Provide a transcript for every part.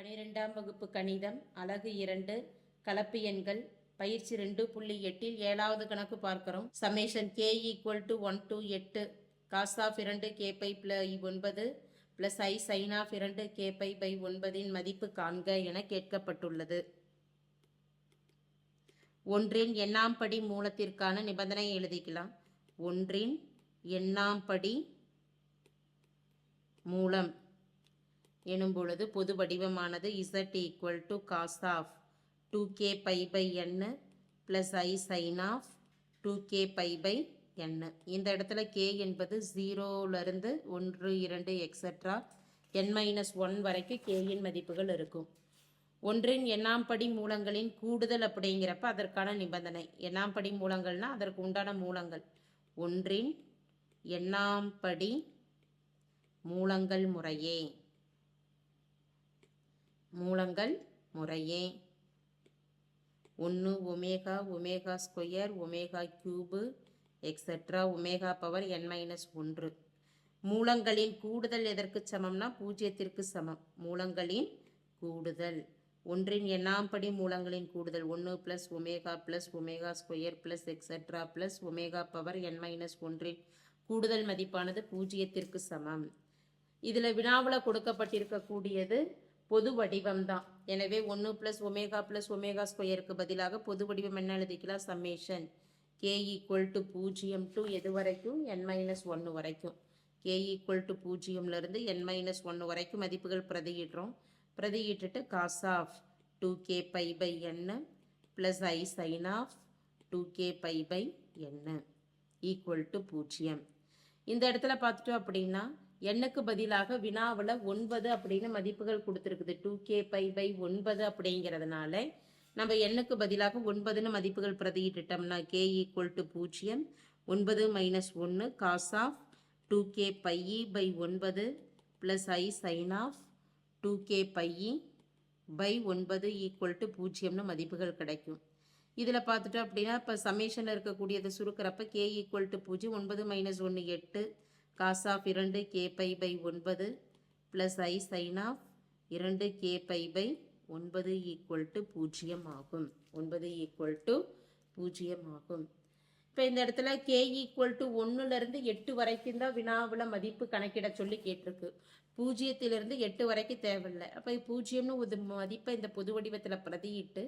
பனிரெண்டாம் வகுப்பு கணிதம் அலகு இரண்டு கலப்பு எண்கள் பயிற்சி ரெண்டு புள்ளி எட்டில் ஏழாவது கணக்கு பார்க்கிறோம். Summation K equal to one to எட்டு. காஸ் ஆஃப் இரண்டு கே பை பிளை ஒன்பது பிளஸ் ஐ சைன் ஆஃப் இரண்டு கே பை பை ஒன்பதின் மதிப்பு காண்க என கேட்கப்பட்டுள்ளது. ஒன்றின் எண்ணாம் படி மூலத்திற்கான நிபந்தனையை எழுதிக்கலாம். ஒன்றின் எண்ணாம் படி மூலம். எனும் பொழுது பொது வடிவமானது Z equal to cos of two K pi by n plus I sine of two K pi by n இந்த இடத்துல கே என்பது ஜீரோலேருந்து ஒன்று இரண்டு எக்ஸட்ரா என் மைனஸ் ஒன் வரைக்கும் கேயின் மதிப்புகள் இருக்கும். ஒன்றின் எண்ணாம் படி மூலங்களின் கூடுதல் அப்படிங்கிறப்ப அதற்கான நிபந்தனை. எண்ணாம் படி அதற்கு உண்டான மூலங்கள். ஒன்றின் எண்ணாம் படி மூலங்கள் முறையே. மூலங்கள் முறையே. ஒன்று omega omega square omega cube etcetera omega power n minus ஒன்று. மூலங்களின் கூடுதல் எதற்கு சமம்னா பூஜ்ஜியத்திற்கு சமம். மூலங்களின் கூடுதல். ஒன்றின் எண்ணாம்படி மூலங்களின் கூடுதல். ஒன்று plus omega plus omega square plus etcetera plus omega power n minus ஒன்றின் கூடுதல் மதிப்பானது பூஜ்ஜியத்திற்கு சமம். இதில் வினாவில் கொடுக்கப்பட்டிருக்கக்கூடியது பொது வடிவம் தான் எனவே ஒன்று ப்ளஸ் ஒமேகா ப்ளஸ் ஒமேகா ஸ்கொயருக்கு பதிலாக பொது வடிவம் என்ன எழுதிக்கலாம்? சம்மேஷன் கே ஈக்குவல் டு பூஜ்ஜியம் டு எது வரைக்கும்? என் மைனஸ் ஒன்று வரைக்கும். கே ஈக்குவல் டு பூஜ்ஜியம்லேருந்து என் மைனஸ் ஒன்று வரைக்கும் மதிப்புகள் பிரதியிடுறோம். பிரதியிட்டுட்டு cos of two K pi by என்ன plus I sine of two K pi by என்ன ஈக்குவல் டு பூஜ்ஜியம். இந்த இடத்துல பார்த்துட்டோம் அப்படின்னா எண்ணுக்கு பதிலாக வினாவில் ஒன்பது அப்படின்னு மதிப்புகள் கொடுத்துருக்குது. டூ கே பை பை ஒன்பது அப்படிங்கிறதுனால நம்ம எண்ணுக்கு பதிலாக ஒன்பதுன்னு மதிப்புகள் பிரதியிட்டுட்டோம்னா கே ஈக்குவல் டு பூஜ்ஜியம். ஒன்பது மைனஸ் ஒன்று cos of two K pi by ஒன்பது plus I sine of two K pi by ஒன்பது ஈக்குவல் டு பூஜ்ஜியம்னு மதிப்புகள் கிடைக்கும். இதில் பார்த்துட்டோம் அப்படின்னா இப்போ சமேஷனில் இருக்கக்கூடியதை சுருக்கிறப்ப கே ஈக்குவல் டு பூஜ்ஜியம் ஒன்பது மைனஸ் ஒன்று எட்டு காஸ் ஆஃப் இரண்டு கே பை பை ஒன்பது ப்ளஸ் ஐ சைன் ஆஃப் இரண்டு கே பை பை ஒன்பது ஈக்குவல் டு பூஜ்ஜியம் ஆகும். ஒன்பது ஈக்குவல் டு பூஜ்ஜியம் ஆகும். இப்போ இந்த இடத்துல கே ஈக்குவல் டு ஒன்றுலேருந்து எட்டு வரைக்கும் தான் வினாவில் மதிப்பு கணக்கிட சொல்லி கேட்டிருக்கு. பூஜ்ஜியத்திலிருந்து எட்டு வரைக்கும் தேவையில்லை. அப்போ பூஜ்ஜியம்னு ஒரு மதிப்பை இந்த பொது வடிவத்தில் பிரதியிட்டு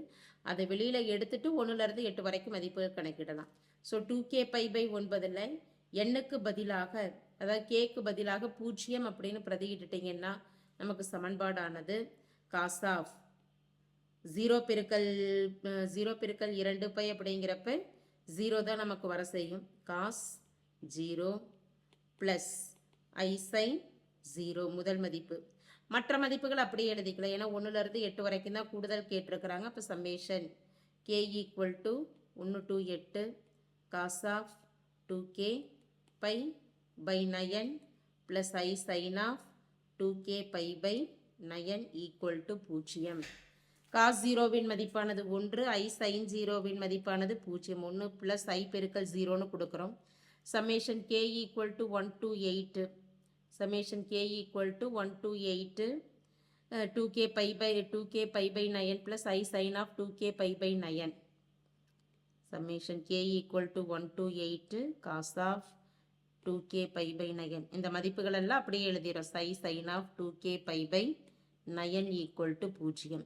அதை வெளியில் எடுத்துட்டு ஒன்றுலேருந்து எட்டு வரைக்கும் மதிப்பு கணக்கிடலாம். So two K pi by ஒன்பதில் எண்ணுக்கு பதிலாக அதாவது கேக்கு பதிலாக பூஜ்ஜியம் அப்படின்னு பிரதிகிட்டுட்டீங்கன்னா நமக்கு சமன்பாடானது. காஸ் ஆஃப் ஜீரோ பெருக்கல் ஜீரோ பெருக்கல் இரண்டு பை அப்படிங்கிறப்ப ஜீரோ தான் நமக்கு வர செய்யும். Cos zero plus I sine zero முதல் மதிப்பு. மற்ற மதிப்புகள் அப்படியே எழுதிக்கலாம். ஏன்னா ஒன்றுலேருந்து எட்டு வரைக்கும் தான் கூடுதல் கேட்டிருக்கிறாங்க. அப்போ summation K equal to one to எட்டு. Cos of two K pi by nine plus I sine of two K pi by nine equal to பூஜ்ஜியம் காஸ் ஜீரோவின் மதிப்பானது ஒன்று ஐ சைன் ஜீரோவின் மதிப்பானது பூஜ்ஜியம் ஒன்று ப்ளஸ் i பெருக்கல் ஜீரோன்னு கொடுக்குறோம். Summation K equal to one to eight summation K equal to one to eight two K pi by two K pi by nine plus I sine of two K pi by nine summation K equal to one to eight cos of two K pi by nine இந்த மதிப்புகள் எல்லாம் அப்படியே எழுதிடும் sine sine of two K pi by nine equal to பூஜ்ஜியம்.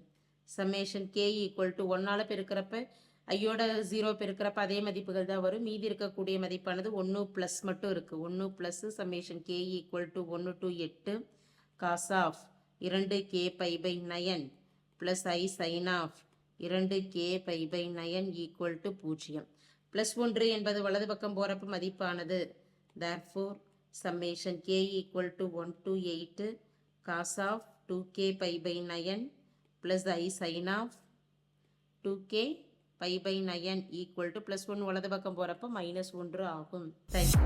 Summation K equal to ஒன்னால் பெருக்கிறப்ப ஐயோட zero பெருக்கிறப்ப அதே மதிப்புகள் தான் வரும். மீதி இருக்கக்கூடிய மதிப்பானது ஒன்று ப்ளஸ் மட்டும் இருக்குது ஒன்று ப்ளஸ்ஸு சம்மேஷன் கே ஈக்குவல் டு ஒன்று டு எட்டு காஸ் ஆஃப் இரண்டு K pi by nine plus I sine of இரண்டு K pi by nine equal to பூஜ்ஜியம். ப்ளஸ் ஒன்று என்பது வலது பக்கம் போகிறப்ப மதிப்பானது Therefore, summation K equal to one to eight cos of two K pi by nine plus sin of of pi by pi by nine equal to plus one வலது பக்கம் போகிறப்போ மைனஸ் ஒன்று ஆகும். தேங்க்யூ